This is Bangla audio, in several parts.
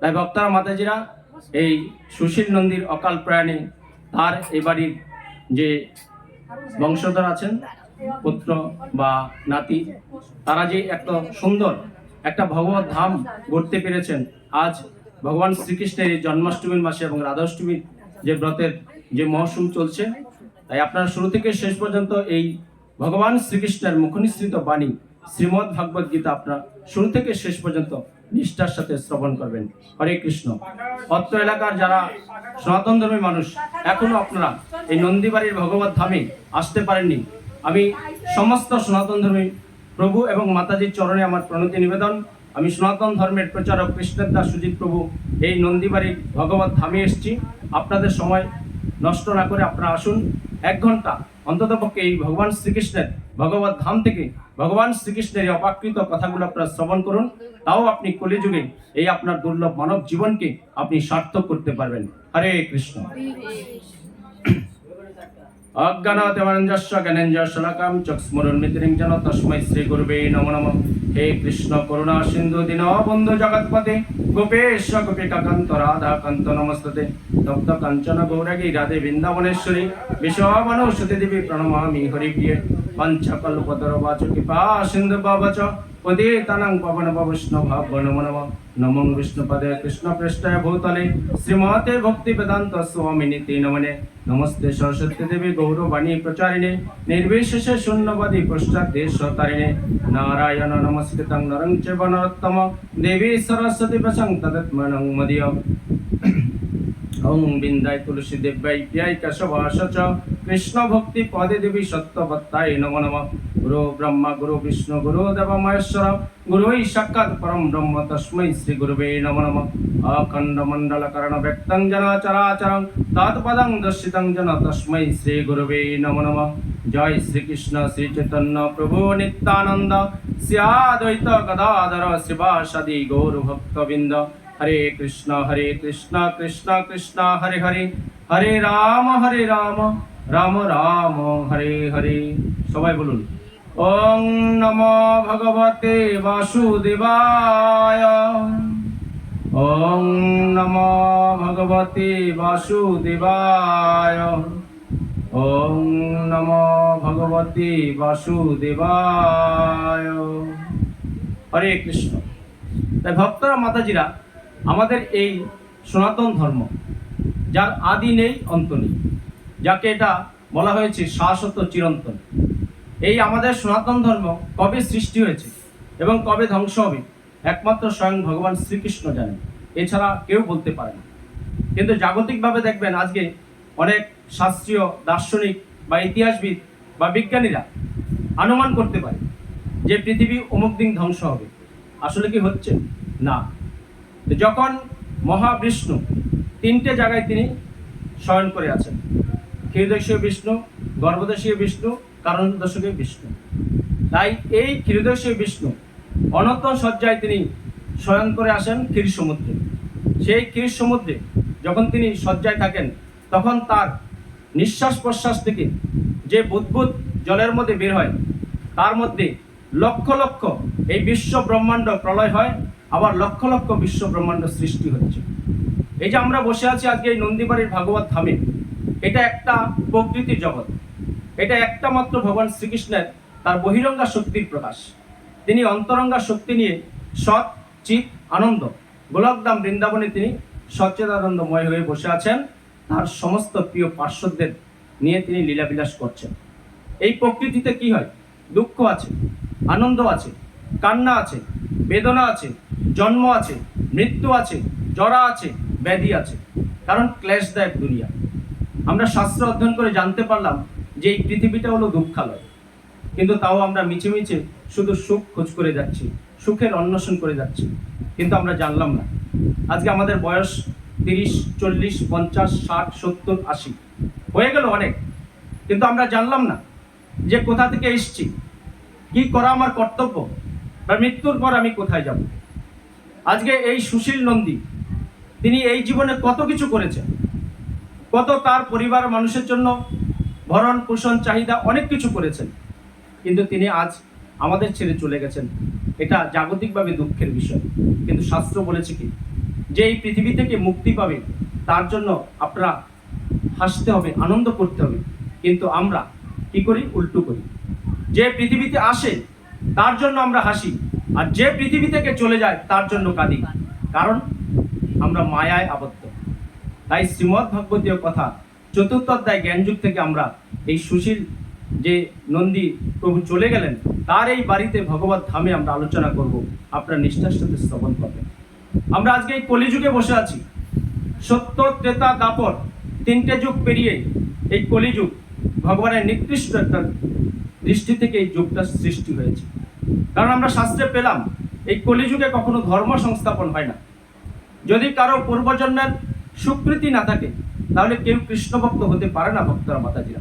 তাই ভক্তরা মাতাজিরা, এই সুশীল নন্দীর অকাল প্রয়াণে তার এই বাড়ির যে বংশধর আছেন, পুত্র বা নাতি, তারা যে এত সুন্দর একটা ভগবত ধাম গড়তে পেরেছেন, আজ ভগবান শ্রীকৃষ্ণের এই জন্মাষ্টমীর মাসে এবং রাধাষ্টমীর যে ব্রতের যে মহসুম চলছে, তাই আপনারা শুরু থেকে শেষ পর্যন্ত এই ভগবান শ্রীকৃষ্ণের মুখনিসৃত বাণী শ্রীমদ্ ভাগবত গীতা আপনারা শুরু থেকে শেষ পর্যন্ত নিষ্ঠার সাথে শ্রবণ করবেন। হরে কৃষ্ণ। অত্র এলাকার যারা সনাতন ধর্মের মানুষ, এখনও আপনারা এই নন্দীবাড়ির ভগবত ধামে আসতে পারেননি। আমি সমস্ত সনাতন ধর্মী প্রভু এবং মাতাজির চরণে আমার প্রণতি নিবেদন। আমি সনাতন ধর্মের প্রচারক কৃষ্ণের দাস সুজিত প্রভু এই নন্দীবাড়ির ভগবত ধামে এসেছি। আপনাদের সময় নষ্ট না করে আপনারা আসুন। এক ঘণ্টা অন্তত পক্ষে এই ভগবান শ্রীকৃষ্ণের ভগবত ধাম থেকে ভগবান শ্রীকৃষ্ণের এই অপাকৃত কথাগুলো আপনারা শ্রবণ করুন। তাও আপনি কলিযুগে এই আপনার দুর্লভ মানব জীবনকে আপনি সার্থক করতে পারবেন। হরে কৃষ্ণ। অজ্ঞানতেমঞ্জস্ব জ্ঞানেঞ্জশলাকাম মিত্রিং জন তস্মৈ শ্রী গুরুবে নম নমঃ। হে কৃষ্ণ করুণা সিন্ধু দীন বন্ধু জগৎপতে, গোপেশ গোপিকাকান্ত রাধা কান্ত নমস্তে তপ্ত কাঞ্চন গৌরাগী, রাধে বৃন্দাবনেশ্বরী বিশ্ববনৌষধি দেবী প্রণমামি হরিপ্রিয়ে। পঞ্চকল্পতর বাচ কৃপা সিন্ধু বাবচ পতিতানাং পবন বৈষ্ণব নমো নমঃ নমো বিষ্ণুপদে কৃষ্ণ পৃষ্ঠায় ভূতলে শ্রীমতে ভক্তি বেদান্ত স্বামিনী নমনে। নমস্তে সরস্বতী দেবী গৌরবাণী প্রচারিণে। নির্বিশেষে শূন্যবাদী পশ্চাৎ দেশ তারিণে নারায়ণ নমস্কৃতং নরং চৈব নরোত্তম। দেবী সরস্বতী প্রসং তদত্মনং মদীয়। ওং বিন্দায় তুলসী দেব্যাই প্যাই কেশবাস চ কৃষ্ণ ভক্তি পদে দেবী সত্যবত্তায় নম নম। গুরু ব্রহ্মা, গুরু বিষ্ণু, গুরু দেব মহেশ্বর গুরুই সাক্ষাৎ পরম ব্রহ্ম তস্मै শ্রী গুরুবে নম নম। অখণ্ড মণ্ডল করণ ব্যক্তং জন চরাচরং তৎপদং দর্শিতং জন তস্मै শ্রী গুরুবে নম নম। জয় শ্রীকৃষ্ণ শ্রী প্রভু নিত্যানন্দ। স্যাদ্বৈত গদাধর শিবাসাদি গৌর ভক্তবৃন্দ হরে কৃষ্ণ হরে কৃষ্ণ কৃষ্ণ কৃষ্ণ, হরে হরে। হরে রাম হরে রাম রাম রাম, হরে হরে। সবাই বলুন, ওং নম ভগবতে বাসুদেবায়। ওং নম ভগবতে বাসুদেবায়। ওং নম ভগবতে বাসুদেবায়। হরে কৃষ্ণ। তাই ভক্তরা, মাতাজিরা আমাদের এই সনাতন ধর্ম, যার আদি নেই, অন্ত নেই, যাকে এটা বলা হয়েছে শাশ্বত চিরন্তন। এই আমাদের সনাতন ধর্ম কবে সৃষ্টি হয়েছে এবং কবে ধ্বংস হবে, একমাত্র স্বয়ং ভগবান শ্রীকৃষ্ণ জানেন। এছাড়া কেউ বলতে পারে না। কিন্তু জাগতিকভাবে দেখবেন আজকে অনেক শাস্ত্রীয়, দার্শনিক বা ইতিহাসবিদ বা বিজ্ঞানীরা অনুমান করতে পারে যে পৃথিবী অমুক দিন ধ্বংস হবে। আসলে কি হচ্ছে? না। যখন মহাবিষ্ণু তিনটে জায়গায় তিনি শয়ন করে আছেন ক্ষীরদশীয় বিষ্ণু, গর্ভদশীয় বিষ্ণু কারণ দশকীয় বিষ্ণু। তাই এই ক্ষীরদশীয় বিষ্ণু অনন্ত শয্যায় তিনি শয়ন করে আসেন ক্ষীর সমুদ্রে সেই ক্ষীর সমুদ্রে যখন তিনি শয্যায় থাকেন, তখন তার নিঃশ্বাস প্রশ্বাস থেকে যে বুদ্বুদ জলের মধ্যে বের হয়, তার মধ্যে লক্ষ লক্ষ এই বিশ্ব ব্রহ্মাণ্ড প্রলয় হয়। আবার লক্ষ লক্ষ বিশ্ব ব্রহ্মাণ্ড সৃষ্টি হচ্ছে। এই যে আমরা বসে আছি আজকে এই নন্দীবাড়ির ভাগবত ধামে, এটা একটা প্রকৃতির জগৎ। এটা একটা মাত্র ভগবান শ্রীকৃষ্ণের তার বহিরঙ্গা শক্তির প্রকাশ। তিনি অন্তরঙ্গা শক্তি নিয়ে সৎ, চিত, আনন্দ গোলকদাম বৃন্দাবনে তিনি সচ্চেদানন্দময় হয়ে বসে আছেন। তার সমস্ত প্রিয় পার্শ্বদের নিয়ে তিনি লীলাবিলাস করছেন। এই প্রকৃতিতে কি হয়? দুঃখ আছে, আনন্দ আছে কান্না আছে, বেদনা আছে, জন্ম আছে, মৃত্যু আছে, জরা আছে, ব্যাধি আছে। কারণ ক্লেশদায়ক দুনিয়া। আমরা শাস্ত্র অধ্যয়ন করে জানতে পারলাম যে এই পৃথিবীটা হলো দুঃখালয়। কিন্তু তাও আমরা মিছে মিছে শুধু সুখ খোঁজ করে যাচ্ছি, সুখের অন্বেষণ করে যাচ্ছি। কিন্তু আমরা জানলাম না। আজকে আমাদের বয়স তিরিশ, চল্লিশ, পঞ্চাশ, ষাট, সত্তর, আশি। হয়ে গেল অনেক। কিন্তু আমরা জানলাম না যে কোথা থেকে এসছি, কি করা আমার কর্তব্য বা মৃত্যুর পর আমি কোথায় যাব? আজকে এই সুশীল নন্দী, তিনি এই জীবনে কত কিছু করেছেন? কত তার পরিবার মানুষের জন্য ভরণ পোষণ চাহিদা অনেক কিছু করেছেন। কিন্তু তিনি আজ আমাদের ছেড়ে চলে গেছেন। এটা জাগতিকভাবে দুঃখের বিষয়। কিন্তু শাস্ত্র বলেছে কি? যে এই পৃথিবী থেকে মুক্তি পাবে, তার জন্য আপনারা হাসতে হবে, আনন্দ করতে হবে। কিন্তু আমরা কি করি? উল্টো করি। যে পৃথিবীতে আসে তার জন্য আমরা হাসি। আর যে পৃথিবী থেকে চলে যায়, তার জন্য কাঁদি। কারণ আমরা মায়ায় আবদ্ধ। তাই শ্রীমৎ ভাগবতীয় কথা চতুর্থ অধ্যায় জ্ঞানযুগ থেকে আমরা এই সুশীল যে নন্দী প্রভু চলে গেলেন, তার এই বাড়িতে ভগবত ধামে আমরা আলোচনা করব। আপনারা নিষ্ঠার সাথে শ্রবণ করবেন। আমরা আজকে এই কলিযুগে বসে আছি। সত্য, ত্রেতা, দাপর তিনটে যুগ পেরিয়ে এই কলিযুগ ভগবানের নিকৃষ্ট একটা দৃষ্টি থেকে এই যুগটা সৃষ্টি হয়েছে। কারণ আমরা শাস্ত্রে পেলাম, এই কলিযুগে কখনো ধর্ম সংস্থাপন হয় না। যদি কারও পূর্বজন্মের সুকৃতি না থাকে, তাহলে কেউ কৃষ্ণ ভক্ত হতে পারে না ভক্তরা মাতাজিরা।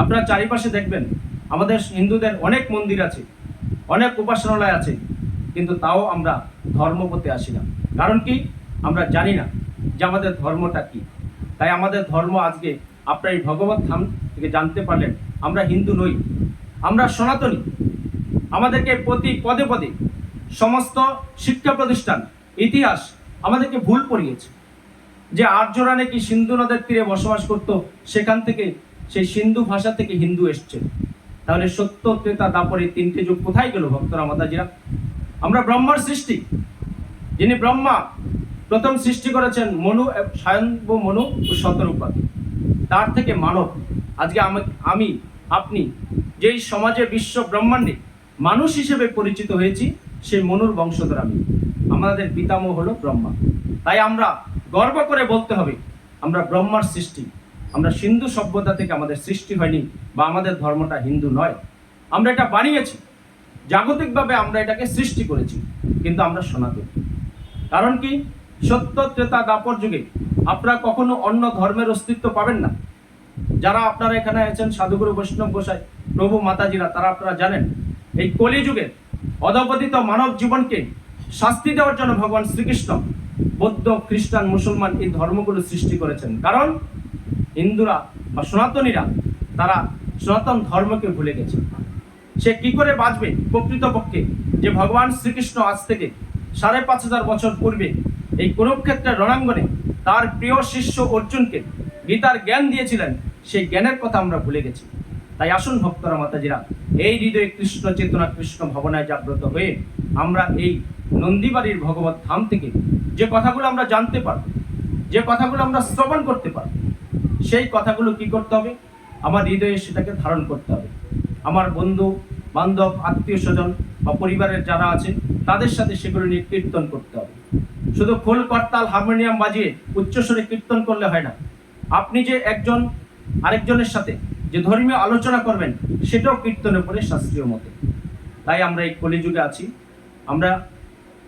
আপনারা চারিপাশে দেখবেন, আমাদের হিন্দুদের অনেক মন্দির আছে, অনেক উপাসনালয় আছে, কিন্তু তাও আমরা ধর্মপথে আসি না। কারণ কি? আমরা জানি না যে আমাদের ধর্মটা কি। তাই আমাদের ধর্ম আজকে আপনার এই ভগবত ধাম থেকে জানতে পারলেন, আমরা হিন্দু নই। আমরা সনাতনী। আমাদেরকে প্রতি পদে পদে সমস্ত শিক্ষা প্রতিষ্ঠান, ইতিহাস আমাদেরকে ভুল পড়িয়েছে। যে আর্যরা নাকি সিন্ধু নদের তীরে বসবাস করত, সেখান থেকে সেই সিন্ধু ভাষা থেকে হিন্দু এসছে। তাহলে সত্য, ত্রেতা দাপরে তিনটে যুগ কোথায় গেল ভক্তরা, মাতাজিরা? আমরা ব্রহ্মার সৃষ্টি। যিনি ব্রহ্মা, প্রথম সৃষ্টি করেছেন মনু স্বয়ম্ভ মনু ও শতরূপাকে তার থেকে মানব। আজকে আমি, আপনি, যেই সমাজে বিশ্ব ব্রহ্মাণ্ডে মানুষ হিসেবে পরিচিত হয়েছি সেই মনুর বংশধর আমি। আমাদের পিতামহ হলো ব্রহ্মা। তাই আমরা গর্ব করে বলতে হবে, আমরা ব্রহ্মার সৃষ্টি। আমরা সিন্ধু সভ্যতা থেকে আমাদের সৃষ্টি হয়নি বা আমাদের ধর্মটা হিন্দু নয়। আমরা এটা বানিয়েছি। জাগতিকভাবে আমরা এটাকে সৃষ্টি করেছি, কিন্তু আমরা সনাতন। কারণ কি? সত্য, ত্রেতা, দাপর যুগে আপনারা কখনো অন্য ধর্মের অস্তিত্ব পাবেন না। যারা আপনারা এখানে আছেন, সাধুগুরু, বৈষ্ণব গোসাই, প্রভু, মাতাজিরা, তারা আপনারা জানেন এই কলিযুগে অধপতিত মানব জীবনকে শাস্তি দেওয়ার জন্য ভগবান শ্রীকৃষ্ণ, বৌদ্ধ, খ্রিস্টান, মুসলমান এই ধর্মগুলো সৃষ্টি করেছেন। কারণ হিন্দুরা বা সনাতনীরা, তারা সনাতন ধর্মকে ভুলে গেছে। সে কি করে বাঁচবে প্রকৃতপক্ষে যে ভগবান শ্রীকৃষ্ণ আজ থেকে সাড়ে পাঁচ হাজার বছর পূর্বে এই কুরুক্ষেত্রের রণাঙ্গনে তার প্রিয় শিষ্য অর্জুনকে গীতার জ্ঞান দিয়েছিলেন, সেই জ্ঞানের কথা আমরা ভুলে গেছি। তাই আসুন ভক্তরা, মাতাজিরা, এই হৃদয়ে কৃষ্ণ চেতনা, কৃষ্ণ ভাবনায় জাগ্রত হয়ে আমরা এই নন্দীবাড়ির ভগবত ধাম থেকে যে কথাগুলো আমরা জানতে পারব, যে কথাগুলো আমরা শ্রবণ করতে পারব, সেই কথাগুলো কি করতে হবে? আমার হৃদয়ে সেটাকে ধারণ করতে হবে। আমার বন্ধু, বান্ধব, আত্মীয় স্বজন বা পরিবারের যারা আছে, তাদের সাথে সেগুলো নিয়ে কীর্তন করতে হবে। শুধু খোল, করতাল, হারমোনিয়াম বাজিয়ে উচ্চস্বরে কীর্তন করলে হয় না। আপনি যে একজন আরেকজনের সাথে যে ধর্মীয় আলোচনা করবেন, সেটাও কীর্তনের পরে শাস্ত্রীয় মতে। তাই আমরা এই কলিযুগে আছি। আমরা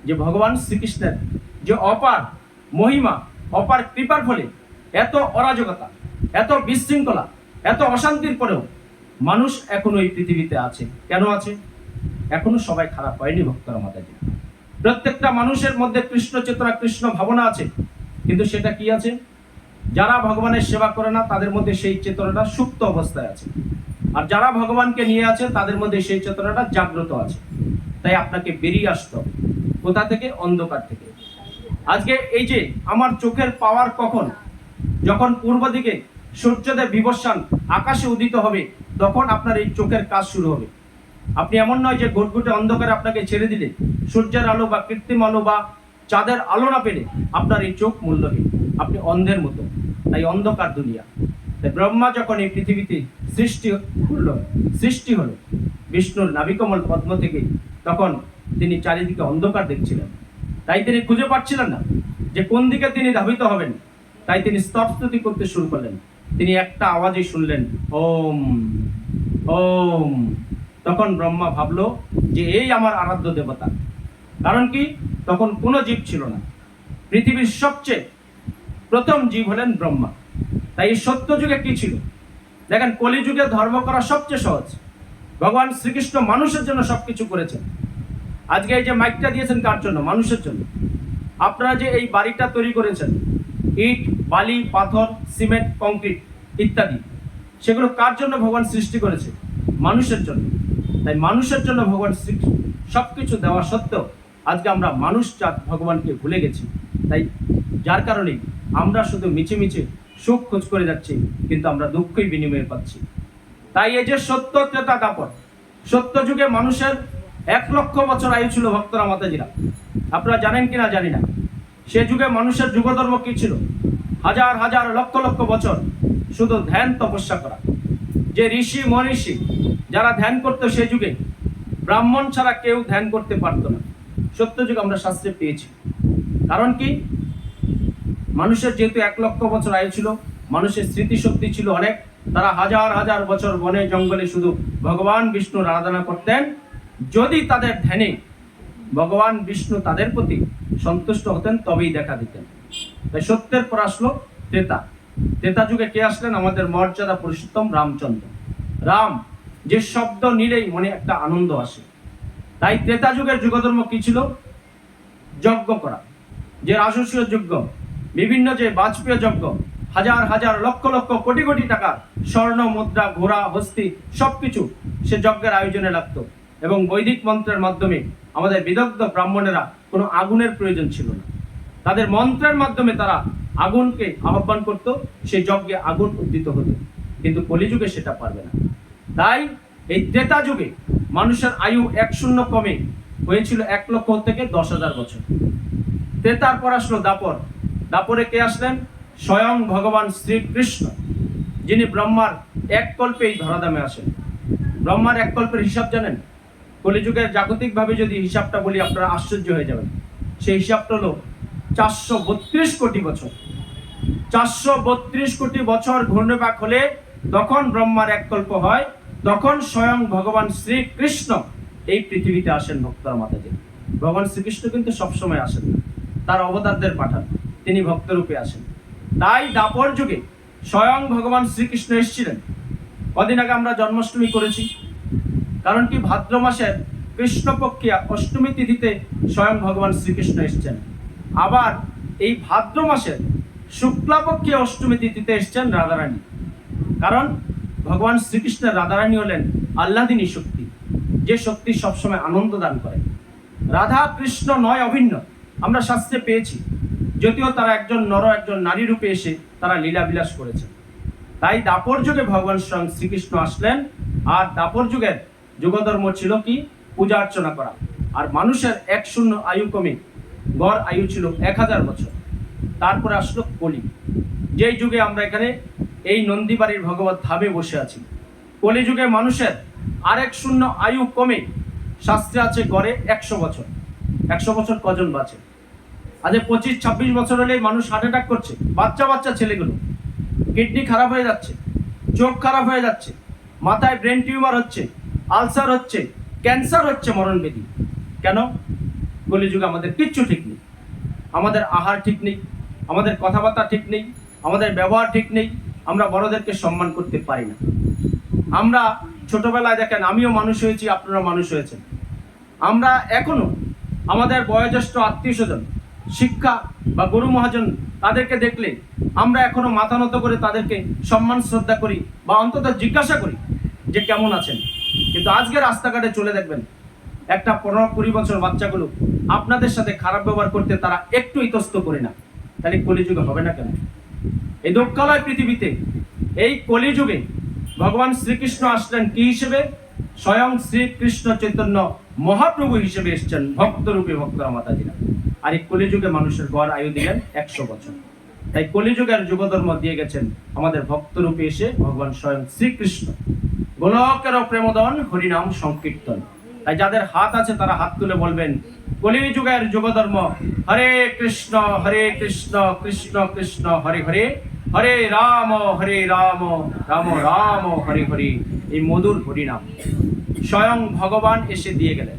যে ভগবান শ্রীকৃষ্ণের যে অপার মহিমা, অপার কৃপার ফলে এত অরাজকতা, এত বিশৃঙ্খলা, এত অশান্তির পরেও মানুষ এখনও এই পৃথিবীতে আছে। কেন আছে? এখনও সবাই খারাপ হয়নি ভক্তরা মাতাজি প্রত্যেকটা মানুষের মধ্যে কৃষ্ণ চেতনা, কৃষ্ণ ভাবনা আছে। কিন্তু সেটা কি আছে? যারা ভগবানের সেবা করে না, তাদের মধ্যে সেই চেতনাটা সুপ্ত অবস্থায় আছে। আর যারা ভগবানকে নিয়ে আছে, তাদের মধ্যে সেই চেতনাটা জাগ্রত আছে। তাই আপনাকে বেরিয়ে আসতে হবে। কোথা থেকে? অন্ধকার থেকে। আজকে এই যে আমার চোখের পাওয়ার কখন? যখন পূর্ব দিকে সূর্যোদয় বিবস্বান আকাশে উদিত হবে, তখন আপনার এই চোখের কাজ শুরু হবে। আপনি এমন নয় যে ঘুটঘুটে অন্ধকারে আপনাকে ছেড়ে দিলে, সূর্যের আলো বা কৃত্রিম আলো বা চাঁদের আলো না পেলে আপনার এই চোখ মূল্যহীন। আপনি অন্ধের মতো। তাই অন্ধকার দুনিয়া। তাই ব্রহ্মা যখন এই পৃথিবীতে সৃষ্টি হলো সৃষ্টি হলো, বিষ্ণুর নাবিকমল পদ্ম থেকে, তখন তিনি চারিদিকে অন্ধকার দেখছিলেন। তাই তিনি খুঁজে পাচ্ছিলেন না যে কোন দিকে তিনি ধাবিত হবেন। তাই তিনি স্তবস্তুতি করতে শুরু করলেন। তিনি একটা আওয়াজই শুনলেন, ওম ওম। তখন ব্রহ্মা ভাবলো যে এই আমার আরাধ্য দেবতা। কারণ কি? তখন কোনো জীব ছিল না। পৃথিবীর সবচেয়ে প্রথম জীব হলেন ব্রহ্মা। তাই এই সত্য যুগে কি ছিল? দেখেন, কলিযুগে ধর্ম করা সবচেয়ে সহজ। ভগবান শ্রীকৃষ্ণ মানুষের জন্য সবকিছু করেছেন। আজকে এই যে মাইকটা দিয়েছেন কার জন্য? মানুষের জন্য। আপনারা যে এই বাড়িটা তৈরি করেছেন, ইট, বালি, পাথর, সিমেন্ট, কংক্রিট ইত্যাদি, সেগুলো কার জন্য ভগবান সৃষ্টি করেছে? মানুষের জন্য। তাই মানুষের জন্য ভগবান সব কিছু দেওয়া সত্ত্বেও আজকে আমরা মানুষ জাত ভগবানকে ভুলে গেছি। তাই যার কারণে আমরা শুধু মিছে মিছে সুখ খোঁজ করে যাচ্ছি, কিন্তু আমরা দুঃখই বিনিময়ে পাচ্ছি। তাই এই যে সত্য ত্রেতা দাপট সত্য যুগে মানুষের এক লক্ষ বছর আয়ু ছিল ভক্তরা মাতাজিরা। আপনারা জানেন কিনা জানি না। সে যুগে মানুষের যুগধর্ম কি ছিল? হাজার হাজার, লক্ষ লক্ষ বছর শুধু ধ্যান, তপস্যা করা। যে ঋষি মনীষী যারা ধ্যান করতো সে যুগে, ব্রাহ্মণ ছাড়া কেউ ধ্যান করতে পারতো না। সত্য যুগ আমরা শাস্ত্রে পেয়েছি। কারণ কি? মানুষের যেহেতু এক লক্ষ বছর আয়ু ছিল, মানুষের স্মৃতিশক্তি ছিল অনেক, তারা হাজার হাজার বছর বনে, জঙ্গলে শুধু ভগবান বিষ্ণুর আরাধনা করতেন। যদি তাদের ধ্যানে ভগবান বিষ্ণু তাদের প্রতি সন্তুষ্ট হতেন, তবেই দেখা দিতেন। তাই সত্যের পর আসলো ত্রেতা। ত্রেতা যুগে কে আসলেন? আমাদের মর্যাদা পুরুষোত্তম রামচন্দ্র। রাম, যে শব্দ নিলেই মনে একটা আনন্দ আসে। তাই ত্রেতা যুগের যুগধর্ম কি ছিল? যজ্ঞ করা। যে রাজস্বীয় যজ্ঞ। বিভিন্ন যে বাজপেয় যজ্ঞ, হাজার হাজার লক্ষ লক্ষ কোটি কোটি টাকা স্বর্ণ, মুদ্রা, ঘোড়া, হস্তি, সবকিছু সে যজ্ঞের আয়োজনে লাগতো। এবং বৈদিক মন্ত্রের মাধ্যমে আমাদের বিদগ্ধ ব্রাহ্মণেরা কোনো আগুনের প্রয়োজন ছিল না। তাদের মন্ত্রের মাধ্যমে তারা আগুনকে আহ্বান করত, সেই যজ্ঞে আগুন উদ্দিত হতো। কিন্তু কলিযুগে সেটা পারবে না। তাই এই ত্রেতা যুগে মানুষের আয়ু এক শূন্য কমে হয়েছিল এক লক্ষ থেকে দশ হাজার বছর। ত্রেতার পর আসলো দাপর। দাপরে কে আসলেন? স্বয়ং ভগবান শ্রীকৃষ্ণ, যিনি ব্রহ্মার এক কল্পে এই ধরাধামে আসেন। ব্রহ্মার এক কল্পের হিসাব জানেন? কলিযুগের জাগতিকভাবে যদি হিসাবটা বলি, আপনারা আশ্চর্য হয়ে যাবেন। সেই হিসাবটা হলো চারশো বত্রিশ কোটি বছর। চারশো বত্রিশ কোটি বছর ঘূর্ণপাক হলে তখন ব্রহ্মার এক কল্প হয়, তখন স্বয়ং ভগবান শ্রীকৃষ্ণ এই পৃথিবীতে আসেন ভক্তরা মাতাজি। ভগবান শ্রীকৃষ্ণ কিন্তু সবসময় আসেন না তার অবতারদের পাঠান। তিনি ভক্তরূপে আসেন। তাই দাপর যুগে স্বয়ং ভগবান শ্রীকৃষ্ণ এসেছিলেন। কদিন আগে আমরা জন্মাষ্টমী করেছি। কারণ কি ভাদ্র মাসের কৃষ্ণপক্ষে অষ্টমী তিথিতে স্বয়ং ভগবান শ্রীকৃষ্ণ এসেছেন। আবার এই ভাদ্র মাসের শুক্লাপক্ষে অষ্টমী তিথিতে এসেছেন রাধারানী। কারণ ভগবান শ্রীকৃষ্ণের রাধারানী হলেন আল্লাদিনী শক্তি। যে শক্তি সবসময় আনন্দ দান করে। রাধা কৃষ্ণ নয়, অভিন্ন। আমরা শাস্ত্রে পেয়েছি। যদিও তারা একজন নর, একজন নারী রূপে এসে তারা লীলাবিলাস করেছেন তাই দাপর যুগে ভগবান স্বয়ং শ্রীকৃষ্ণ আসলেন, আর দাপর যুগের যুগধর্ম ছিল কি? পূজা অর্চনা করা। আর মানুষের এক শূন্য আয়ু কমে, গড় আয়ু ছিল এক হাজার বছর। তারপরে আসলো কলি। যেই যুগে আমরা এখানে এই নন্দীবাড়ির ভগবত ধামে বসে আছি, কলি যুগে মানুষের আরেক শূন্য আয়ু কমে, শাস্ত্রে আছে গড়ে একশো বছর। একশো বছর কজন বাঁচে? আজ পঁচিশ, ছাব্বিশ বছর হলেই মানুষ হার্ট অ্যাটাক করছে। বাচ্চা বাচ্চা ছেলেগুলো। কিডনি খারাপ হয়ে যাচ্ছে, চোখ খারাপ হয়ে যাচ্ছে, মাথায় ব্রেন টিউমার হচ্ছে আলসার হচ্ছে ক্যান্সার হচ্ছে মরণবেদী। কেন? কলিযুগে আমাদের কিচ্ছু ঠিক নেই। আমাদের আহার ঠিক নেই, আমাদের কথাবার্তা ঠিক নেই, আমাদের ব্যবহার ঠিক নেই, আমরা বড়দেরকে সম্মান করতে পারি না। আমরা ছোটবেলায় দেখেন, আমিও মানুষ হয়েছি আপনারা মানুষ হয়েছেন। আমরা এখনও আমাদের বয়োজ্যেষ্ঠ আত্মীয় স্বজন শিক্ষা বা গরু মহাজন তাদেরকে দেখলে আমরা এখনও মাথা নত করে তাদেরকে সম্মান, শ্রদ্ধা করি বা অন্তত জিজ্ঞাসা করি যে কেমন আছেন। কিন্তু আজকে রাস্তাঘাটে চলে দেখবেন, একটা পনেরো কুড়ি বছর বাচ্চাগুলো আপনাদের সাথে খারাপ ব্যবহার করতে তারা একটু ইতস্ত করে না। তাহলে কলিযুগে হবে না কেন? এই দক্ষালয় পৃথিবীতে এই কলিযুগে ভগবান শ্রীকৃষ্ণ আসলেন কি হিসেবে? স্বয়ং শ্রীকৃষ্ণ চৈতন্য মহাপ্রভু হিসেবে এসছেন ভক্তরূপে ভক্তরা মাতাজিরা। আর এই কলিযুগে মানুষের গড় আয়ু দিলেন একশো বছর। তাই কলিযুগের যুগধর্ম দিয়ে গেছেন আমাদের ভক্তরূপে এসে ভগবান স্বয়ং শ্রীকৃষ্ণ। গোলকের প্রেমদন, হরিনাম, সংকীর্তন। তাই যাদের হাত আছে তারা হাত তুলে বলবেন, কলিযুগের যুগধর্ম, হরে কৃষ্ণ হরে কৃষ্ণ কৃষ্ণ কৃষ্ণ, হরে হরে হরে রাম হরে রাম রাম রাম, হরে হরে। এই মধুর হরিনাম। স্বয়ং ভগবান এসে দিয়ে গেলেন।